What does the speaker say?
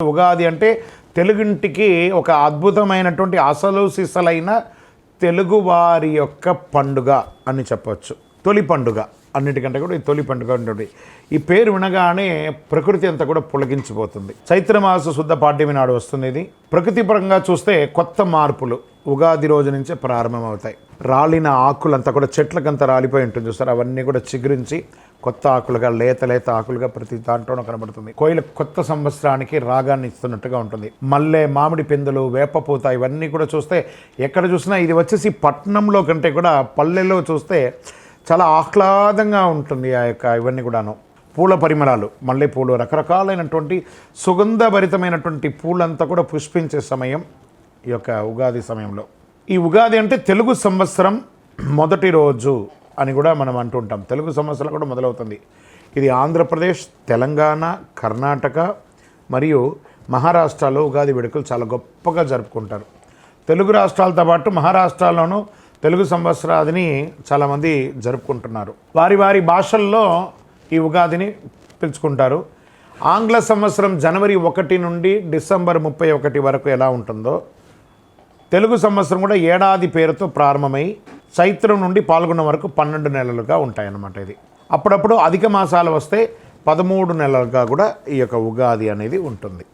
ఉగాది అంటే తెలుగింటికి ఒక అద్భుతమైనటువంటి అసలు సిసలైన తెలుగువారి యొక్క పండుగ అని చెప్పవచ్చు తొలి పండుగ. అన్నిటికంటే కూడా ఈ తొలి పండుగ ఉంటుంది. ఈ పేరు వినగానే ప్రకృతి అంతా కూడా పులగించిపోతుంది చైత్రమాస శుద్ధ పాడ్యమి నాడు వస్తుంది ఇది ప్రకృతిపరంగా చూస్తే కొత్త మార్పులు ఉగాది రోజు నుంచే ప్రారంభమవుతాయి. రాలిన ఆకులంతా కూడా చెట్లకంతా రాలిపోయి ఉంటుంది చూస్తారు అవన్నీ కూడా చిగురించి కొత్త ఆకులుగా లేత లేత ఆకులుగా ప్రతి దాంట్లోనూ కనబడుతుంది. కోయిల కొత్త సంవత్సరానికి రాగాన్ని ఇస్తున్నట్టుగా ఉంటుంది. మల్లె మామిడి పిందెలు వేపపూత ఇవన్నీ కూడా చూస్తే ఎక్కడ చూసినా ఇది వచ్చేసి పట్నంలో కంటే కూడా పల్లెల్లో చూస్తే చాలా ఆహ్లాదంగా ఉంటుంది ఆ యొక్క ఇవన్నీ కూడాను. పూల పరిమళాలు మల్లెపూలు రకరకాలైనటువంటి సుగంధభరితమైనటువంటి పూలంతా కూడా పుష్పించే సమయం ఈ యొక్క ఉగాది సమయంలో. ఈ ఉగాది అంటే తెలుగు సంవత్సరం మొదటి రోజు అని కూడా మనం అంటుంటాం తెలుగు సంవత్సరం కూడా మొదలవుతుంది. ఇది ఆంధ్రప్రదేశ్ తెలంగాణ కర్ణాటక మరియు మహారాష్ట్రలో ఉగాది వేడుకలు చాలా గొప్పగా జరుపుకుంటారు. తెలుగు రాష్ట్రాలతో పాటు మహారాష్ట్రలోనూ తెలుగు సంవత్సరాదిని చాలామంది జరుపుకుంటున్నారు. వారి వారి భాషల్లో ఈ ఉగాదిని పిలుచుకుంటారు. ఆంగ్ల సంవత్సరం జనవరి ఒకటి నుండి డిసెంబర్ ముప్పై ఒకటి వరకు ఎలా ఉంటుందో తెలుగు సంవత్సరం కూడా ఏడాది పేరుతో ప్రారంభమై చైత్రం నుండి పాల్గొన్న వరకు పన్నెండు నెలలుగా ఉంటాయన్నమాట ఇది. అప్పుడప్పుడు అధిక మాసాలు వస్తే పదమూడు నెలలుగా కూడా ఈ యొక్క ఉగాది అనేది ఉంటుంది.